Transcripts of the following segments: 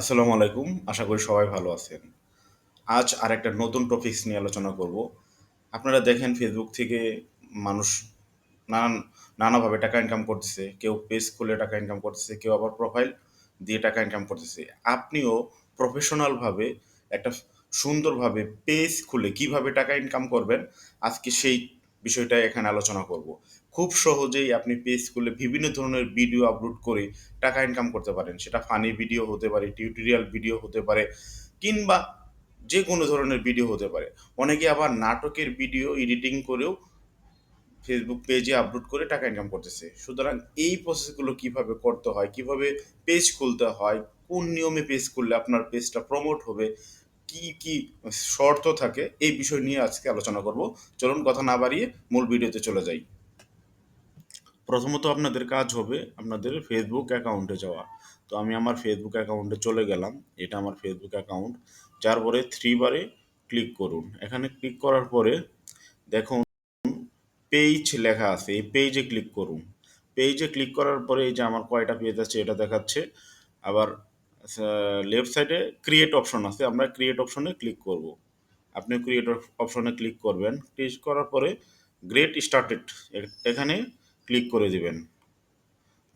আসসালামু আলাইকুম। আশা করি সবাই ভালো আছেন। আজ আর একটা নতুন টপিকস নিয়ে আলোচনা করব। আপনারা দেখেন ফেসবুক থেকে মানুষ নানান, নানাভাবে টাকা ইনকাম করতেছে। কেউ পেজ খুলে টাকা ইনকাম করতেছে, কেউ আবার প্রোফাইল দিয়ে টাকা ইনকাম করতেছে। আপনিও প্রফেশনালভাবে একটা সুন্দরভাবে পেজ খুলে কীভাবে টাকা ইনকাম করবেন, আজকে সেই বিষয়টা এখানে আলোচনা করব। খুব সহজেই আপনি পেজ খুলে বিভিন্ন ধরনের ভিডিও আপলোড করে টাকা ইনকাম করতে পারেন। সেটা ফানি ভিডিও হতে পারে টিউটোরিয়াল ভিডিও হতে পারে, কিংবা যে কোনো ধরনের ভিডিও হতে পারে। অনেকে আবার নাটকের ভিডিও এডিটিং করেও ফেসবুক পেজে আপলোড করে টাকা ইনকাম করতেছে। সুতরাং এই প্রসেসগুলো কীভাবে করতে হয়, কীভাবে পেজ খুলতে হয়, কোন নিয়মে পেজ খুললে আপনার পেজটা প্রমোট হবে, কি কি শর্ত থাকে, এই বিষয় নিয়ে আজকে আলোচনা করব। চলুন কথা না বাড়িয়ে মূল ভিডিওতে চলে যাই। প্রথমত আপনাদের কাজ হবে আপনাদের ফেসবুক অ্যাকাউন্টে যাওয়া। তো আমি আমার ফেসবুক অ্যাকাউন্টে চলে গেলাম, এটা আমার ফেসবুক অ্যাকাউন্ট যার পরে থ্রি বারে ক্লিক করুন। এখানে ক্লিক করার পরে দেখুন পেজ লেখা আছে, এই পেজে ক্লিক করুন। পেজে ক্লিক করার পরে এই যে আমার কয়টা পেজ আছে এটা দেখাচ্ছে। আবার লেফট সাইডে ক্রিয়েট অপশন আছে, আমরা ক্রিয়েট অপশনে ক্লিক করব। আপনি ক্রিয়েট অপশনে ক্লিক করবেন। ক্লিক করার পরে গ্রেট স্টার্টেড এখানে ক্লিক করে দিবেন।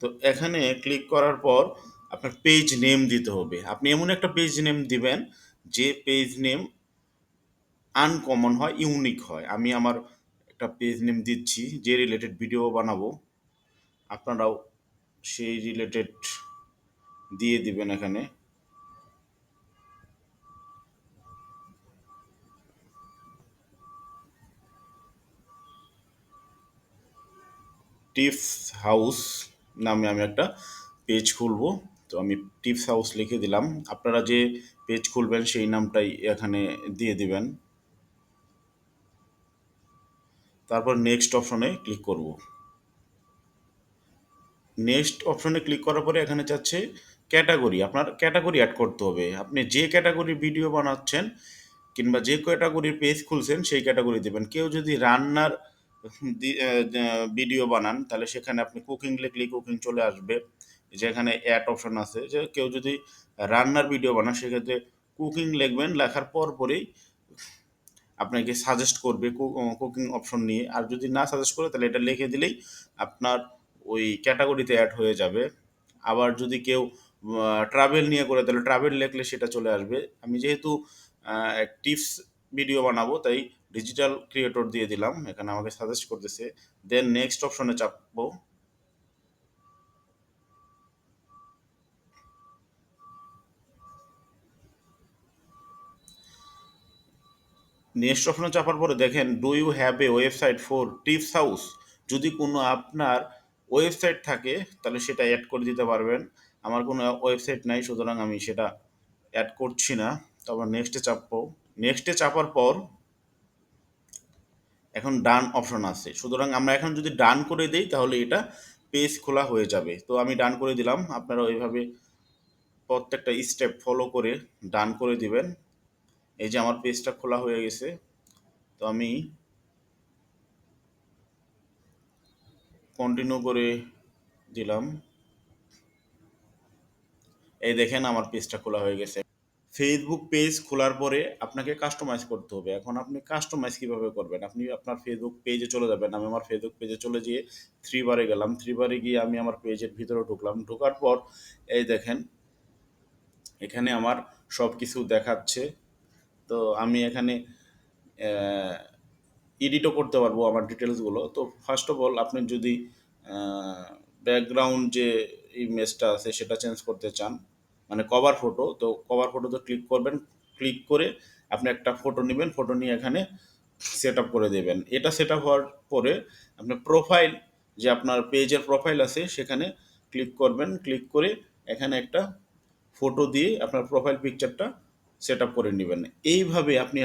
তো এখানে ক্লিক করার পর আপনার পেজ নেম দিতে হবে। আপনি এমন একটা পেজ নেম দিবেন, যে পেজ নেম আনকমন হয় ইউনিক হয়। আমি আমার একটা পেজ নেম দিচ্ছি, যে রিলেটেড ভিডিও বানাবো। আপনারাও সেই রিলেটেড দিয়ে দিবেন এখানে। টিপস হাউস নামে আমি একটা পেজ খুলবো। তো আমি টিপস হাউস লিখে দিলাম। আপনারা যে পেজ খুলবেন সেই নামটাই এখানে দিয়ে দিবেন। তারপর নেক্সট অপশনে ক্লিক করব। নেক্সট অপশনে ক্লিক করার পরে এখানে চাচ্ছে ক্যাটাগরি। আপনার ক্যাটাগরি অ্যাড করতে হবে। আপনি যে ক্যাটাগরির ভিডিও বানাচ্ছেন কিংবা যে ক্যাটাগরির পেজ খুলছেন সেই ক্যাটাগরি দেবেন। কেউ যদি রান্নার ভিডিও বানান, তাহলে সেখানে আপনি কুকিং লিখলে কুকিং চলে আসবে। যেখানে অ্যাড অপশন আছে, যে কেউ যদি রান্নার ভিডিও বানান, সেক্ষেত্রে কুকিং লিখবেন, লেখার পর পরেই আপনাকে সাজেস্ট করবে কুকিং অপশন নিয়ে। আর যদি না সাজেস্ট করে, তাহলে এটা লিখে দিলেই আপনার ওই ক্যাটাগরিতে অ্যাড হয়ে যাবে। আবার যদি কেউ ট্রাভেল নিয়ে করে, তাহলে ট্রাভেল লিখলে সেটা চলে আসবে। আমি যেহেতু টিপস ভিডিও বানাবো, তাই ডিজিটাল ক্রিয়েটর দিয়ে দিলাম, এখানে আমাকে সাজেস্ট করতেছে। দেন নেক্সট অপশনে চাপবো। নেক্সট অপশনে চাপার পরে দেখেন do you have a website for tips house যদি কোনো আপনার ওয়েবসাইট থাকে, তাহলে সেটা অ্যাড করে দিতে পারবেন। আমার কোনো ওয়েবসাইট নাই, সুতরাং আমি সেটা অ্যাড করছি না। তারপর নেক্সটে চাপবো। নেক্সটে চাপার পর এখন ডান অপশন আছে। সুতরাং আমরা এখন যদি ডান করে দিই, তাহলে এটা পেজ খোলা হয়ে যাবে। তো আমি ডান করে দিলাম। আপনারা ওইভাবে প্রত্যেকটা স্টেপ ফলো করে ডান করে দিবেন। এই যে আমার পেজটা খোলা হয়ে গেছে। তো আমি কন্টিনিউ করে দিলাম। এই দেখেন আমার পেজটা খোলা হয়ে গেছে। ফেসবুক পেজ খোলার পরে আপনাকে কাস্টমাইজ করতে হবে। এখন আপনি কাস্টমাইজ কীভাবে করবেন? আপনি আপনার ফেসবুক পেজে চলে যাবেন। আমি আমার ফেসবুক পেজে চলে গিয়ে থ্রি বারে গেলাম। থ্রি বারে গিয়ে আমি আমার পেজের ভিতরে ঢুকলাম। ঢোকার পর এই দেখেন, এখানে আমার সব কিছু দেখাচ্ছে। তো আমি এখানে এডিটও করতে পারব আমার ডিটেলসগুলো তো ফার্স্ট অফ অল আপনি যদি ব্যাকগ্রাউন্ড যে ইমেজটা আছে সেটা চেঞ্জ করতে চান মানে কভার ফটো তো কভার ফটোতে ক্লিক করবেন ক্লিক করে আপনি একটা ফটো নেবেন ফটো নিয়ে এখানে সেট আপ করে দেবেন। এটা সেট আপ হওয়ার পরে আপনি প্রোফাইল যে আপনার পেজের প্রোফাইল আছে, সেখানে ক্লিক করবেন ক্লিক করে এখানে একটা ফটো দিয়ে আপনার প্রোফাইল পিকচারটা সেট আপ করে নেবেন। এইভাবে আপনি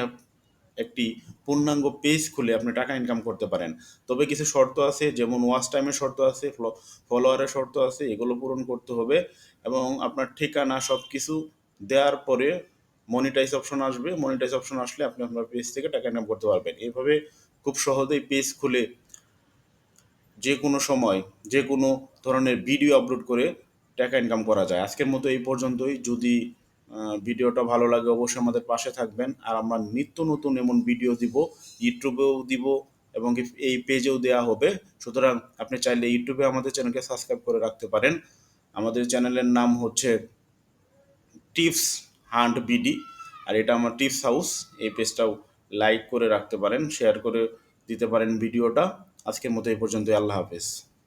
একটি পূর্ণাঙ্গ পেজ খুলে আপনি টাকা ইনকাম করতে পারেন। তবে কিছু শর্ত আছে, যেমন ওয়াচ টাইমের শর্ত আছে ফলোয়ারের শর্ত আছে, এগুলো পূরণ করতে হবে এবং আপনার ঠিকানা সব কিছু দেওয়ার পরে মনিটাইজ অপশন আসবে। মনিটাইজ অপশন আসলে আপনি আপনার পেজ থেকে টাকা ইনকাম করতে পারবেন। এইভাবে খুব সহজেই পেজ খুলে যে কোনো সময়, যে কোনো ধরনের ভিডিও আপলোড করে টাকা ইনকাম করা যায়। আজকের মতো এই পর্যন্তই। যদি ভিডিওটা ভালো লাগে অবশ্যই আমাদের পাশে থাকবেন। আর আমরা নিত্য নতুন এমন ভিডিও দিব, ইউটিউবেও দিব এবং এই পেজেও দেওয়া হবে। সুতরাং আপনি চাইলে ইউটিউবে আমাদের চ্যানেলকে সাবস্ক্রাইব করে রাখতে পারেন। আমাদের চ্যানেলের নাম হচ্ছে টিপস হান্ট বিডি আর এটা আমার টিপস হাউস এই পেজটাও লাইক করে রাখতে পারেন শেয়ার করে দিতে পারেন ভিডিওটা আজকের মতো এই পর্যন্ত আল্লাহ হাফেজ।